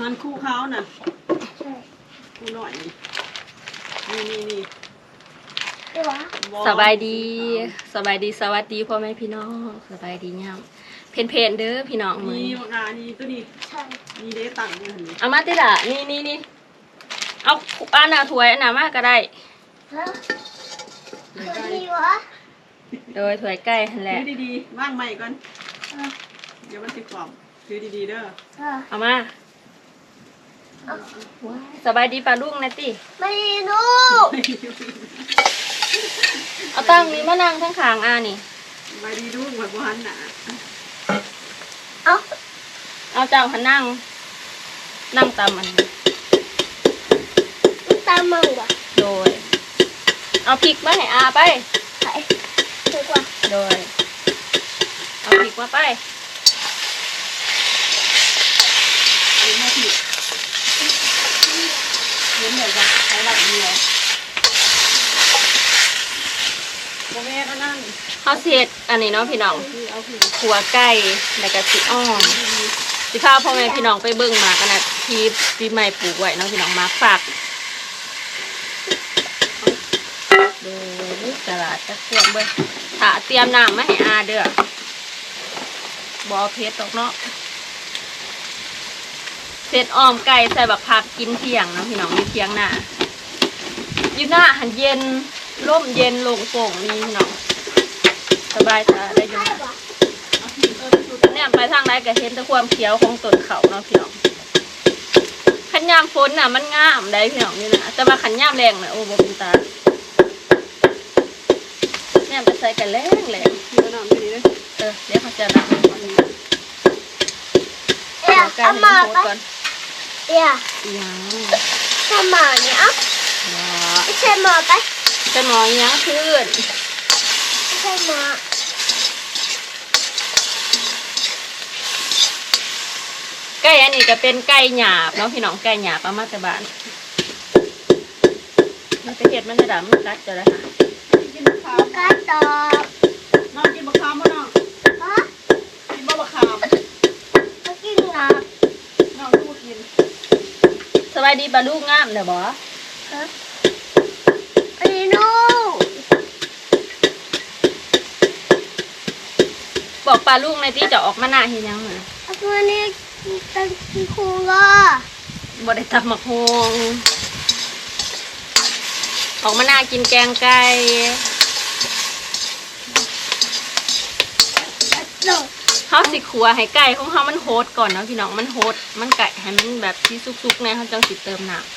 มันคู่เขาน่ะ ใช่คู่หน่อย นี่นี่นี่นี่ดีวะสบายดี สบายดีสวัสดีพ่อแม่พี่น้อง สบายดีเนี่ยเพนเพนๆเด้อพี่น้องมือนี่นี้ปากกานี่ตัวนี้ใช่นี่เด้ตังค์นี่หันนี่เอามาติล่ะนี่นี่นี่เอาอันน่ะถ้วยอันน่ะมาก็ได้ ฮะเดี๋ยวได้ดีวะโดยถ้วยไก่หั่นแหละ ถือดีๆว่างใหม่ก่อน เออเดี๋ยวมันติดกรอบถือดีๆเด้อ เออเอามา สบายดีป่าลุงนะติไม่รู้ เอาตั้งนี้มานั่งข้างขางๆอ่านี่มาดีดูเหมือนบ้านน่ะเอ้าเอาเจ้าหันนั่ง นั่งตามมันมันตามมึงวะโดย เอาพริกมาให้อาไปใช่ดีกว่าโดย เอาพริกมาไป อันนี้มาผิด เห็นเลยจ้ะใช้หลักเดียวโมเมนต์อันนั่นเอาเสร็จอันนี้เนาะพี่น้องคือเอาผิดขัวไก่แล้วก็สิอ้อมสิพาพ่อแม่พี่น้องไปเบิ่งหมากกันนะที่ปีใหม่ปลูกไว้เนาะพี่น้องหมากฝากเดูตลาดตะเกียงเบิ่งถ้าเตรียมน้ำมาให้อาเด้อบ่เอาเพชรตกเนาะ เสร็จออมไก่ใส่บักผักกินเที่ยงเนาะพี่น้องมีเที่ยงหน้าอยู่หน้าหันเย็นร่มเย็นลงโป่งนี่พี่น้องสบายตาได้อยังใช่วะเอาผิดเออเป็นสูตรเนี่ยไปทางไหนก็เห็นแต่ความเขียวของต้นเขาเนาะพี่น้องขันยามฝนน่ะ มันงามได้พี่น้องนี่นะแต่ว่าขันยามแรงน่ะโอ้บ่เป็นตาเนี่ยไปใส่กันแรงแรงเนื้องตัวนี้เลยเออเดี๋ยวเขาจะนับก่อนเดี๋ยวไก่เอามามันโหดก่อน เดี๋ยวอีหยังเอามาเนี่ยเอ้าว้าไม่ใช่หมาไปจะหมออีหยังขึ้นไม่ใช่หมาไก่อันนี้ก็เป็นไก่หยาบเนาะพี่น้องไก่หยาบเอามาแต่บ้านมันไปเห็ดมันจะดำมันกัดจะได้หากินมะขามการตอบน้องกินมะขามป่ะน้องฮะกินบ่มะขามมากินหลับน้องลูกกินส บายดีปลาลูกงามเด้อบ่ฮะอันนี้นูบอกปลาลูกในที่จะออกมาหน้าเห็นยังเหรออันนี้เป็นครูก็บ่ได้ตับหมักฮงออกมาหน้ากินแกงไก่ โด ดเฮาสิขัวให้ไก่ของเฮามันโฮดก่อนเนาะพี่น้องมันโฮดมันไก่ให้มันแบบที่สุกๆนี่ยเฮาจังสิเติมน้ำ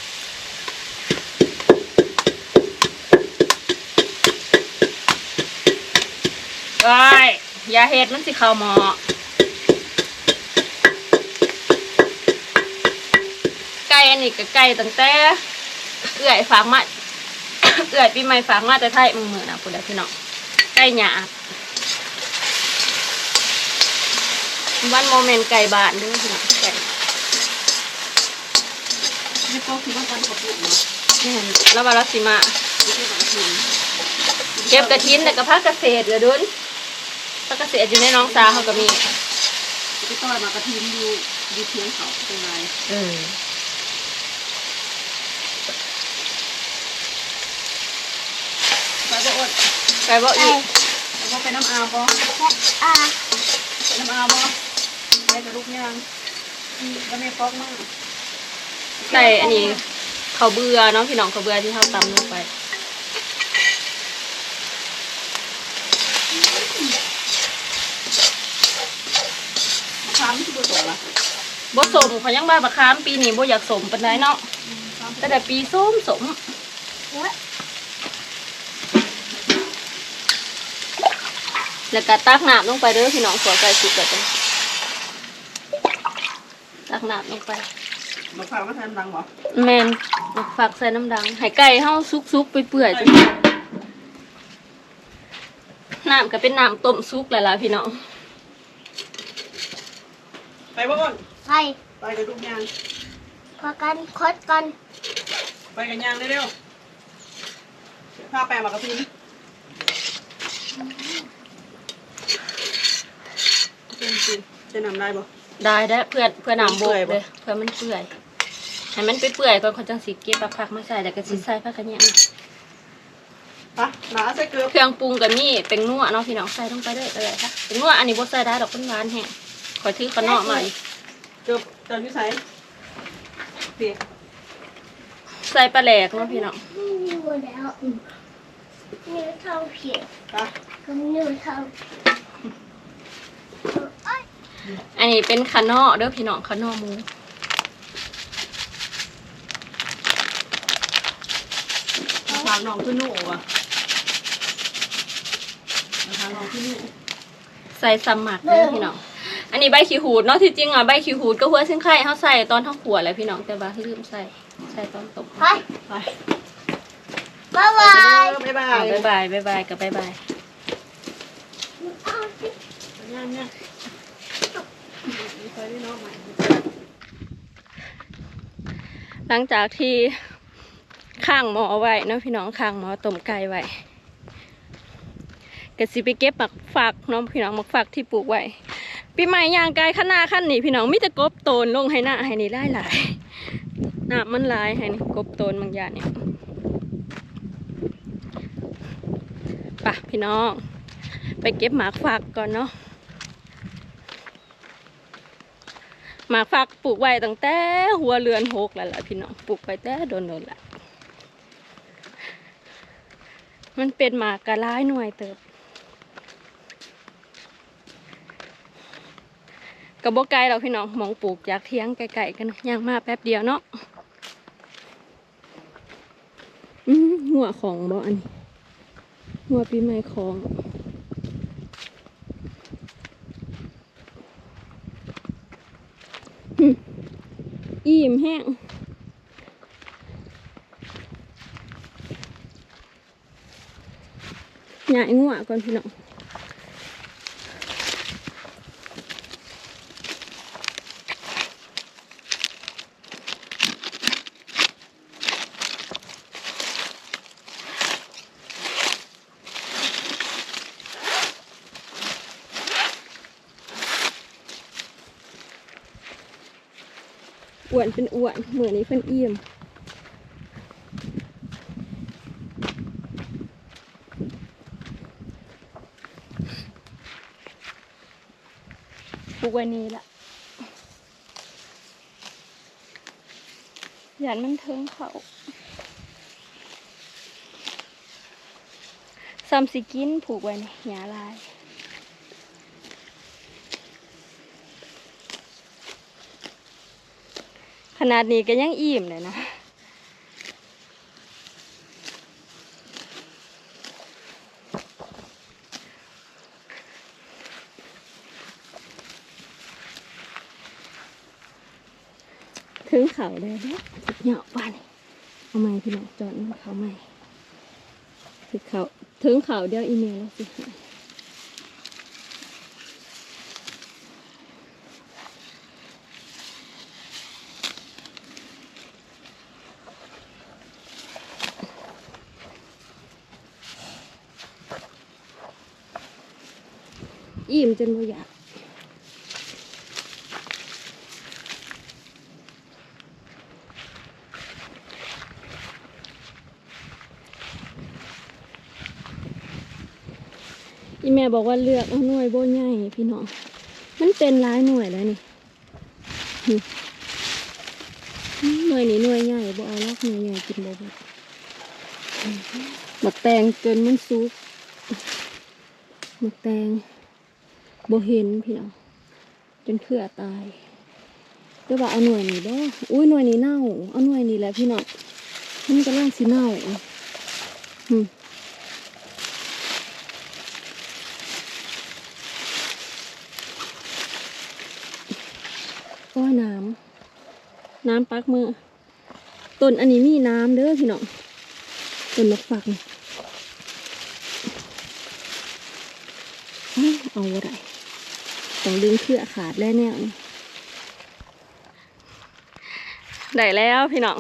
ไอ้ยอย่าเฮ็ดมันสิเข้าหม้อไก่อันนี้ก็ไก่ตั้งแต่เอื้อยฝากมาเอื้อยปีใหม่ฝากมาแต่ไทยมึงมือนะพุ่นแหละพี่น้องไก่หยาบ วันโมเมนต์ไก่บานเด้วยพี่น้องไก่นี่โต๊ะคือว่ากันกับปุ๊บเนาะนี่นแล้ววาลสิมาไม่ใช่แบบกินเก็บกระถินแต่กระพักเกษตรเหลือดุนพักเกษตรอยู่ในน้องสาวเขาก็มีไปต้อยมากระทิมดูดูเทียงเขาเป็นไงเออไปบ่อดไปบ่ไปอีกแล้วก็ไปน้ำอาบ่อะไปน้ำอาบ่ไป กับลูกย่างก็ไม่ฟอกมากใส่อันนี้เขาวเบื่อเนาะพี่น้องเขาวเบื่อที่เขาตำลงไปมะขามที่ผสมละบ่สมเขายังบ้าบะคามปีนี้บ่อยากสมปานใดเนาะแต่แต่ปีส้มสมเฮ้ยแล้วก็ตักน้ำลงไปเด้อพี่น้องขวไก่สุกแบบนี้ ตักน้ำลงไปมะขามก็ทานดังบ่แมนฝากใส่น้ำดังให้ไก่เฮาซุกๆไปเปื่อยๆจังน้ำก็เป็นน้ำต้มซุกแหละล่ะพี่น้องไปบ่อดไปไปกับลูกย่างพอกันคดกันไปกับย่างเร็วๆพาแปลมากระทิมเป็นจริงจะนำได้บ่ ได้ได้เพื่อนเพื่อนน้ำโบเปื่กอยบ่เลยเพื่อมันเปื่อยให้มันไปเปื่อยก่อนเขาจังสิเก็บผักผักมาใส่แล้วก็สิใส่ผักกระเนียงปะหนาใส่เกลือเครื่องปรุงกับมีเป็นนัวเนาะพี่น้องใส่ลงไปเลยเลยค่ะเป็นนัวอันนี้บ่ใส่ได้ดอกเป็นหวานแห้งขอยถือขนอกมาอีกเกลือเติมที่ใส่เปียกใส่ปลาแหลกเนาะพี่น้องไม่อยู่แล้วเนื้อเท่าเพียงปะก็เนื้อเท่าเอ้ยอันนี้เป็นขนอเด้อพี่น้องขนอหมูทางน้องขึ้นหนูอะทางน้องขึ้นหนูใส่สมักเด้อพี่น้องอันนี้ใบขี้หูดเนาะที่จริงอะใบขี้หูดก็หัวเส้นไข่เฮาใส่ตอนเฮาขัวแหละพี่น้องแต่ว่าลืมใส่ใส่ตอนตกไปไปบ๊ายบายบ๊ายบาอะยบ๊ายบายบ๊ายบายกับบ๊ายบาย หลังจากที่ข้างหมอไว้เนาะพี่น้องข้างหมอต้มไก่ไว้ก็สิไปเก็บหมักฝักเน้องพี่น้องหมักฝักที่ปลูกไว้ปีใหม่ยางไก่ข้าหน้าขั้นนี้พี่น้องมิจะกบโตนลงให้หน้าให้นี่ไล่หลายๆน้ำมันลายให้นี่กบโตนบางอย่างเนี่ยไปะพี่น้อง ไปเก็บหมากฝักก่อนเนาะ หมากฝักปลูกไว้ตั้งแต่หัวเรือนหกแล้วล่ะพี่น้องปลูกไปแต่โดนๆละมันเป็นหมากกระร้ายหน่วยเติบกระบอกไก่เราพี่น้องมองปลูกอยากเทียงไก่ๆกันย่างมาแป๊บเดียวเนาะอืมหัวของบ่อันนี้หัวปีใหม่ของหึ อิ่มแห้งใหญ่งัวก่อนพี่น้อง อ้วนเป็นอ้วนเหมือนนี้เพิ่นเอี่ยมปลูกไวันนี้ละหยานมันเทิงเขาซัมสิกินผูกไว้นี่หยาลาย นาดนี้ก็ยังอิ่มเลยนะถึงเขาได้แล้วเหยาะบ้านนี่เอาไม้พี่น้องจอดมันเขาไม่ถึงเขาถึงเขาเดียวอีเมลแล้วสิ มจนไม่อยากอีแม่บอกว่าเลือกเอาหน่วยโบใหญ่พี่น้อง มันเป็นร้ายหน่วยแล้วนี่ หน่วยนี้หน่วยใหญ่บ่เอาลอกหน่วยใหญ่กินบ่บ่หมักแตงจนมันสุกหมักแตง บเห็นพี่น้องจนเพื่อตายแต่ว่าเอาหน่วยนี้บ่อุ้ยหน่วยนี้เน่า เอาหน่วยนี้แหละพี่น้องมันกำลังสิเน่าอืมโอ้ยน้ำน้ำปักมือต้นอันนี้มีน้ำเด้อพี่น้องต้นมะฝักเอาอะไร ต้องดึงเครือขาดแล้วแนวนี่ได้แล้วพี่น้อง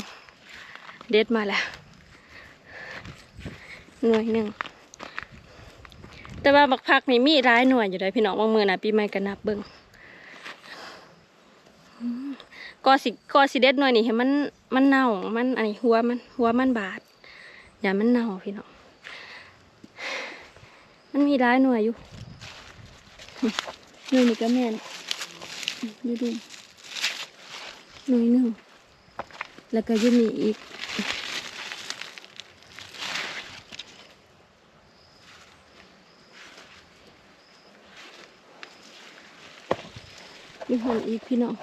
เด็ดมาแล้ว หน่วยหนึ่ง แต่ว่าบักพักนี่มีร้ายหน่วยอยู่เลยพี่น้องบางมือนะปีใหม่ก็นับเบิ่งก็สิก็สิเด็ดหน่อยนี่ให้มันมันเน่ามันอันนี้หัวมันหัวมันบาดอย่ามันเน่าพี่น้อง มันมีร้ายหน่วยอยู่ น่วยนี่ก็แม่นดูดูหน่วยหนึ่งแล้วก็ยืนนี่อีกมีหันอีกพี่น้อง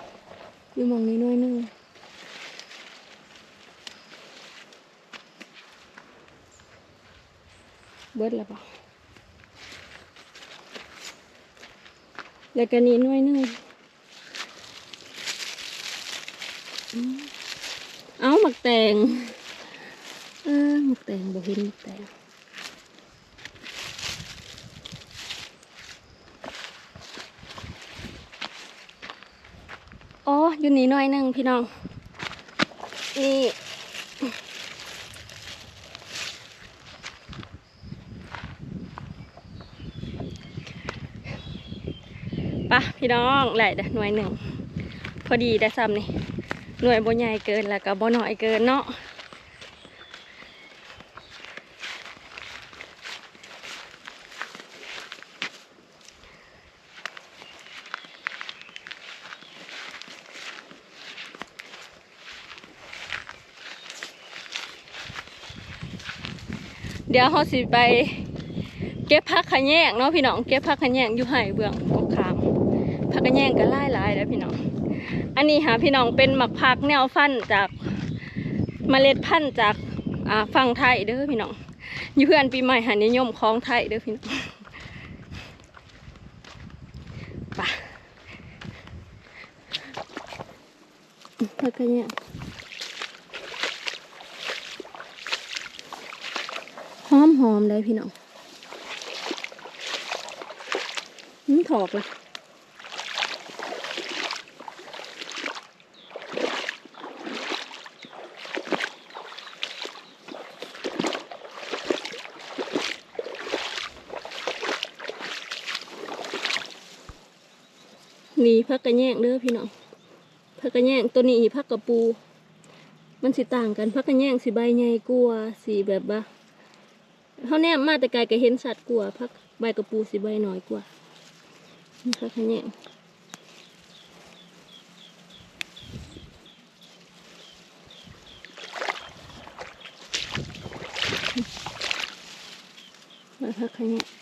ยูมองนี้หน้อยหนึ่งเบิดแล้วปะ แล้วก็นี้หน้อยหนึงเอาหมักแตงเออหมักแตงบ่เห็นหมักแตงอ๋ออยู่นี่หน่อยหนึ่งพี่น้องนี่ พี่น้องแหละเด้หน่วยหนึ่งพอดีได้ซ้ำนี่หน่วยบ่ใหญ่เกินแล้วก็บ่น้อยเกินเนาะเดี๋ยวเขาสิไป เก็บผักขะแยงเนาะพี่น้องเก็บผักขะแยงอยู่ไห่เบื้องกกขาม ผักขะแยงก็หลายหลายแล้วพี่น้อง อันนี้หาพี่น้องเป็นหมักผักแนวฟันจากเมล็ดพันธุ์จากฝั่งไทยเด้อพี่น้องอยู่เพื่อนปีใหม่หานิยมของไทยเด้อพี่น้องไปผักขะแยงหอมหอมเลยพี่น้องนี่ถอกเลย นี่พักกระแยงเด้อพี่น้องพักกระแยงตัวนี้พักกระปู มันสิต่างกันพักกระแยงสีใบใหญ่กลัวสีแบบว่าเขาแนมมาแต่ไกลก็เห็นสัตว์กลัวพักใบกระปูสีใบน้อยกว่านี่ค่ะคะเนี่ยมาพักคะเนี่ยพี่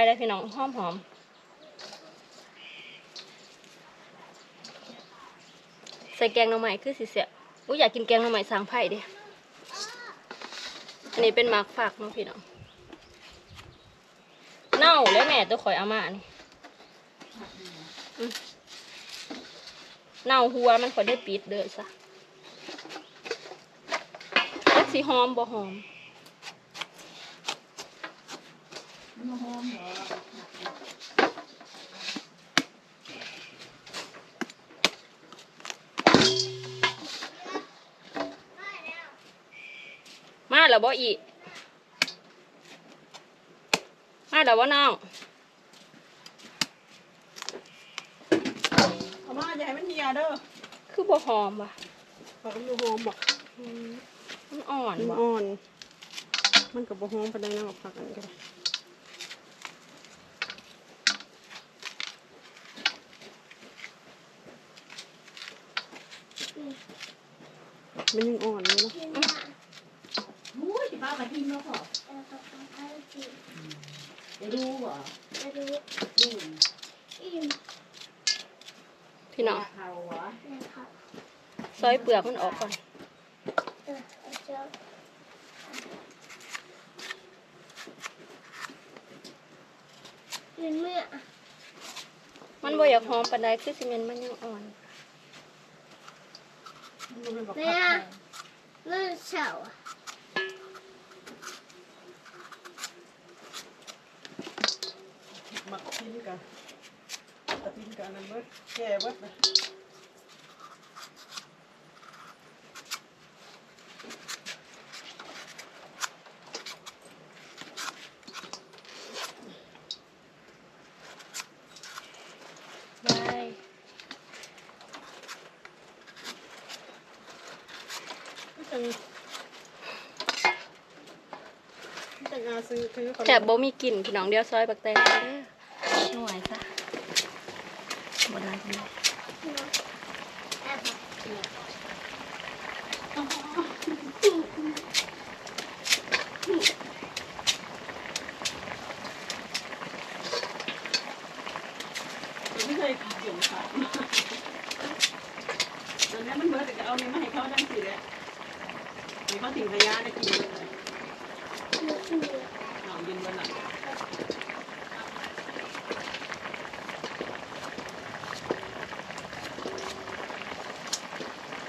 ายเลยพี่น้องหอมหอมใส่แกงหน่อไม้คือสิเสียอุ้ยอยากกินแกงหน่อไม้สางไผ่ดิอันนี้เป็นหมากฝากเนาะพี่น้องเน่าแล้วแม่ตัวข่อยเอามานี่เน่าหัวมันขอได้ปิดเด้อซะสีหอมบ่หอม มันหอมเหรอมาแล้วบ่อีมาแล้วบ่น้องเอามาอย่าให้มันเหี่ยเด้อคือบ่หอมว่ะปากมันอยู่หอมบอกอืมมันอ่อนมันบ่อ่อน มันกับบ่หอมปานใดนะบอกผักอันนี้ก็ได้ มันยังอ่อนอยู่เนาะกินละอุ้ยป้ามาทิ้งแล้วพอแล้วก็ต้องเอากินจะดูเหรอจะดูดูอิ่มพี่น้องเขาเหรอนะครับซอยเปลือกมันออกก่อนเออเอาเจ้ากินเมื่อมันบ่อยากหอมปานใดคือสิเมนมันยังอ่อน มันเป็นแบบแม่ผักเมื่อเช้าอะ หมักทิ้นกันตะทิ้นกันอันนั้นเบิดแก่เบิดนะ ได้ มัน จังมันจังอาซื้อคือขนมแต่บ่มีกลิ่นพี่น้องเดียวซอยบักแตงเด้อหน่วยซะบ่ได้ปานใดแอบมันไม่เคยขาดอยู่ค่ะตอนนี้มันเบิดแต่ก็เอาเนี่ยมาให้เขาดังสิแหละ ให้เขาถึงระยะได้กินเลยเมื่อคืนเอาเย็นวันหลัง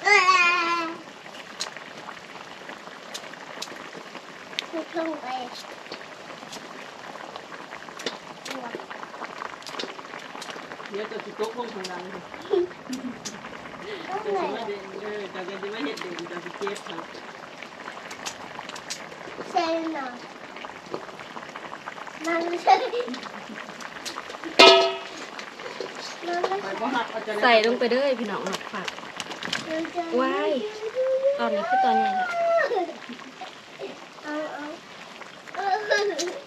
เอ้ยทุกท่องไปเดี๋ยวจะสิโต๊ะพงทางหลังเลยต้องจะไหนสิมาเด่นเออจะจะมาเห็ดเด่นจะสิเจ็บค่ะ เซนน่ะมันไม่ใช่มันไม่ไปใช่บ่หักเอาจะใส่ลงไปเด้อพี่น้องหมักผัก มันจะว้าย ตอนนี้คือตอนนี้แหละ เอาเอาเออ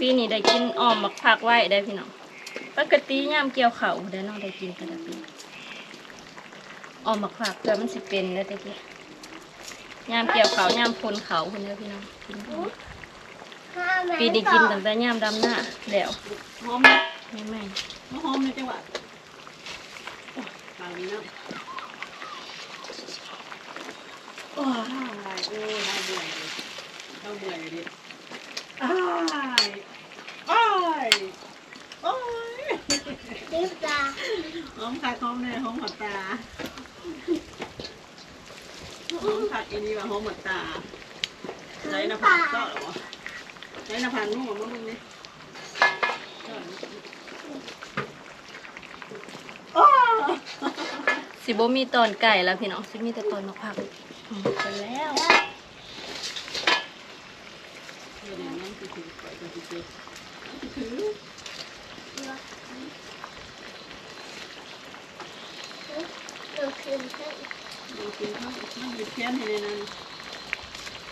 ปีนี้ได้กินอ้อ มหมักผักไว้ได้พี่น้องปกติยามเกี่ยวเขาวได้น้องได้กินกันแล้วปีอ้อมหมักผักเพื่อมันสิเป็นได้อตะกี้ยามเกี่ยวเขาวยามพนเขาคนเด้อพี่น้องกินกันห้าแม่ปีนี้กินตั้งแต่ยามดำหน้าแล้วหอมไหมไม่ไม่หอมในจังหวะทางนี้นะโอ้ยโอ้ยน่าเบื่อเลยน่าเบื่อเลยดิอ้าย อ้ายอ้ายรีตาหอมคักหอมเลยหอมหัวตาหอมคักอันนี้ว่าหอมหัวตาใจหน้าผากก็หรอใจหน้าผากนุ่มมั้งมึงนี่สิบ่มีตอนไก่แล้วพี่น้องสิมีแต่ตอนมักผักอืมไปแล้วเดี๋ยวน้องจะถือไปจะถือถือ เออคืนให้ดูกินข้าวมันหยิบแค้นให้ในนั้น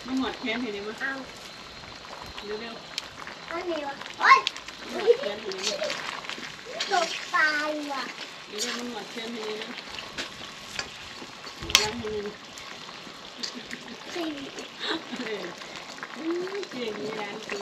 มันหมดแค้นให้ในมั้ยเอาเร็วเร็วอันนี้วะโอ๊ยหมดแค้นให้ในนั้นตกตายว่ะเร็วมันหมดแค้นให้ในนั้นล้างให้ในนั้นสี่เออเก่งนี่ร้านคือ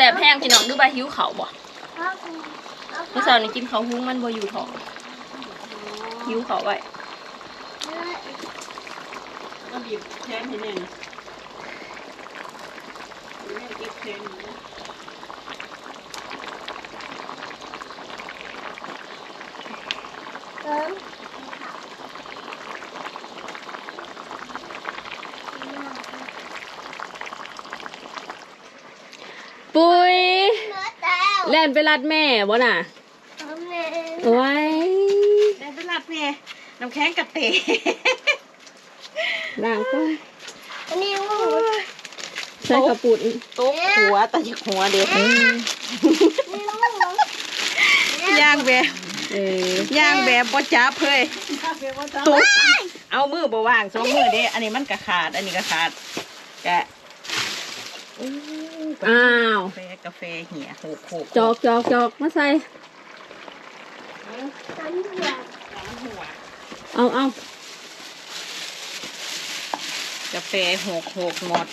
ำคือเขาแซ่บแห้งพี่น้องดูบาหิวเขาวบ่เขาเขาเมื่อเช้านี้กินข้าวหุ้งมันบ่อยู่ท้องหิวเขาวไว้ก็บีบแขนให้แน่นแม่เจ็บแขนอยู่เติม ปุ้ย เนื้อแต้ว แล่ นไปรัดแม่บ่น่ะทำเองไว้ได้เป็นหลับแม่น้ำแข็งกระเตะล้างก็อันนี้งูใส่กระปุนตุ๊กหัวตะยิกหัวเด็กนี่งูย่างแบบเออย่างแบบบ่จับเฮ้ยตุ๊กเอามือบ่ว่างสองมือเด้อันนี้มันก็ขาด อันนี้ก็ขาดแกะ อ้าว กาแฟกาแฟเหี่ยโขกโขกจอกจอกจอกมาใส่ ฉันอยากหัว เอาเอากาแฟโขกโขกหมด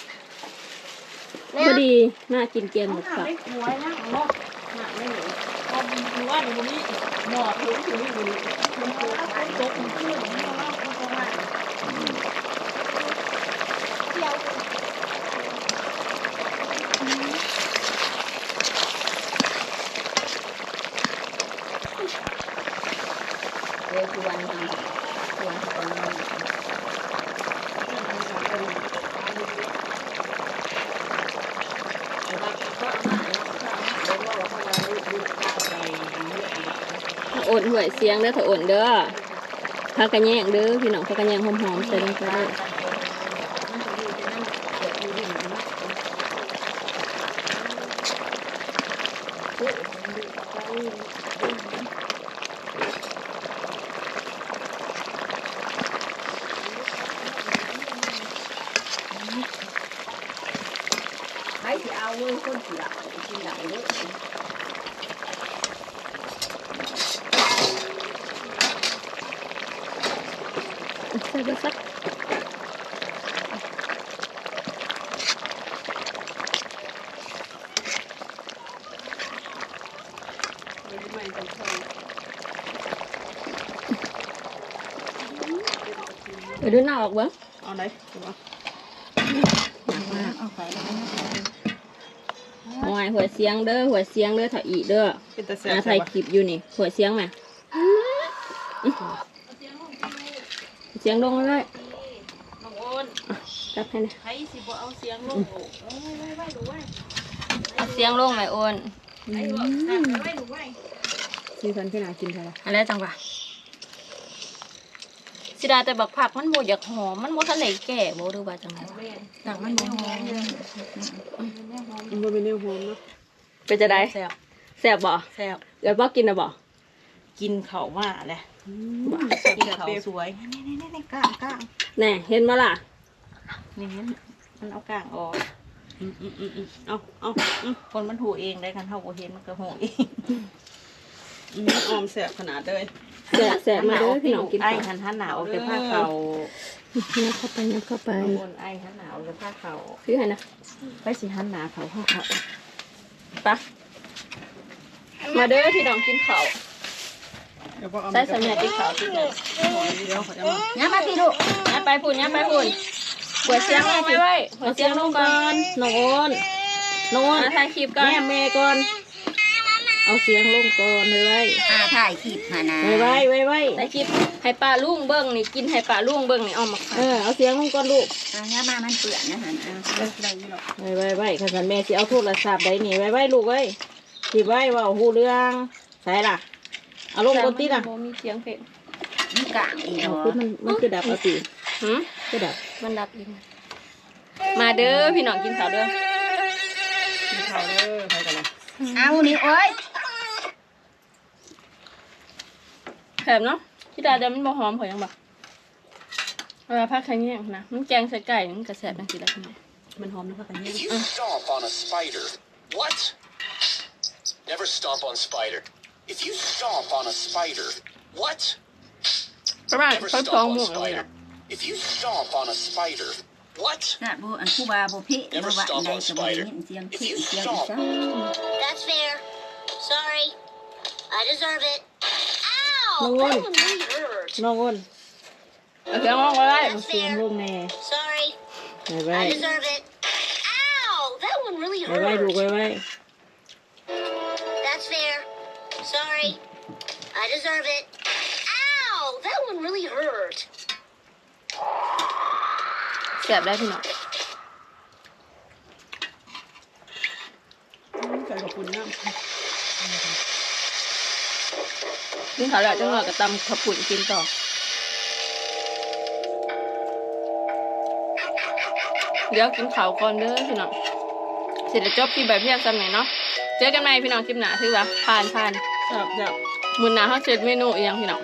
พอดีน่ากินเกมหมดค่ะไม่กลัวนะหมดหนักไม่เหลือพอมีหัวหนูนี่หมอดถึงถึงอยู่นี่มันโตมันโตมันขึ้นมันเล่ามันก็ว่าเกี่ยวเดี๋ยวคือวันนี้วันตอนนั้นถ้าโอนหวยเสียงเด้อถ้าโอนเด้อพักกระแยงเด้อพี่น้องพักกระแยงหอมๆใส่ลงไปเด้อ ใครจะเอาเว้ยคนเสียกินไหนเด้อ ใส่ไปสัก ไม่ต้อง เข้าเดี๋ยวดูหน้าออกเบิ้งเอาไหนถูกปะเอาไปแล้วหวยหวยเสียงเด้อหวยเสียงเด้อถ้าอีเด้อเป็นตะเสียอาถ่ายคลิปอยู่นี่หวยเสียงไหมเสียงลงเลยน้องโอนจับให้นะใครสิบ่เอาเสียงลงโอ้เอาไว้ไว้ไว้ดูไว้เอาเสียงลงไหมโอน ไอ้บอกสั่งไว้ดูไว้ซีฟันพี่นากินไปละอะไรจังวะสิดาแต่บักผักมันโบอยากหอมมันโบทะเลแก่โบดูว่าจังไงวะต่างมันโบหอมมันเป็นเนื้อหอมเนาะเป็นจะได้แซ่บแซ่บบ่แซ่บเดี๋ยวบอกกินนะบ่กินเขามาแหละกินเขาสวยนี่นี่นี่ก้างก้างแน่เห็นมาล่ะนี่มันเอาก้างออกอืมอืมอืมอืม เอาเอาอืมคนมันหูเองได้กันเท่ากูเห็นมันก็หูเองอืมออมแซ่บขนาดเลยแซ่บแซ่บมาเด้อพี่น้องกินไอ้ข้าวหันหันหนาวเอาแต่ผ้าเขายัดเข้าไปยัดเข้าไปบางคนไอ้หันหนาวเอาแต่ผ้าเขาคือไงนะไปสิหันหนาเขาผ้าเขาไปะมาเด้อพี่น้องกินข้าวใส่สำเนียงกินข้าวที่ไหนเดี๋ยวเขาจะมายัดไปพี่ลูกยัดไปพุ่นยัดไปพุ่น หัวเสียงลงไปไว้หัวเสียงลงก่อนน้องโอนน้องโอนถ่ายคลิปก่อนแม่เมย์ก่อนนเอาเสียงลงก่อนไว้ไว้อาถ่ายคลิปมานะไว้ไว้ไว้ไว้ได้คลิปให้ป้าลุงเบิ่งนี่กินให้ป้าลุงเบิ่งนี่เอามาเออเอาเสียงลงก่อนลูกอาย่ามามันเปื่อนนะฮะเอาเลิกเลยหรอกไว้ไว้ไว้ขันสันแม่สิเอาโทรศัพท์ได้นี่ไว้ไว้ลูกไว้สิไว้เว่าหูเรื่องใส่ล่ะเอาลงบนตีน่ะบ่มีเสียงเพลงนี่กลางอีกเอาเนาะคือมันมันคือดับเอาตี หืมคือดับมันดับอีกนะมาเด้อพี่น้องกินข้าวเด้อกินข้าวเด้อไปกันเลยเอานี่โอ้ยแถมเนาะที่ดาเดิมมันบ่หอมเผยยังบ่เวลาพักแค่นี้นะมันแกงใส่ไก่มันกระแสบจังซี่ละพี่น้องมันหอมนะพักกันเนี่ย If you stomp on a spider, what? Never stomp on spider. If you stomp on a spider, what? ประมาณ Never ค่อย stomp สอง on ห a มู่แล้วเนี่ย spider. If you stomp on a spider, what? น่ะโบอันผู้บาโบเพ่บ่ว่าอันใดก็บ่ได้ยินเสียง If เพ่ you เสียงอี stomp, สาน That's fair. Sorry. I deserve it. Ow! No that one. one really hurt. น้องอ้นเอาเสียงร้องก็ได้เอาเสียงลงแน่ Sorry. ไว้ไว้ I deserve it. Ow! That one really ไว้ไว้ลูก hurt. ไว้ไว้ That's fair. Sorry. I deserve it. Ow! That one really hurt. แสบได้พี่น้องใส่ขอบคุณน้ำกินข้าวแล้วจังหวะก็ตำข้าวปุ่นกินต่อเดี๋ยวกินข้าวก่อนเด้อพี่น้องเสร็จแล้วจบคลิปแบบเพียงซ้ำไหนเนาะเจอกันใหม่พี่น้องคลิปหน้าถือว่าผ่านผ่านจับจับมือหน้าเขาเสร็จเมนูอีกอย่างพี่น้อง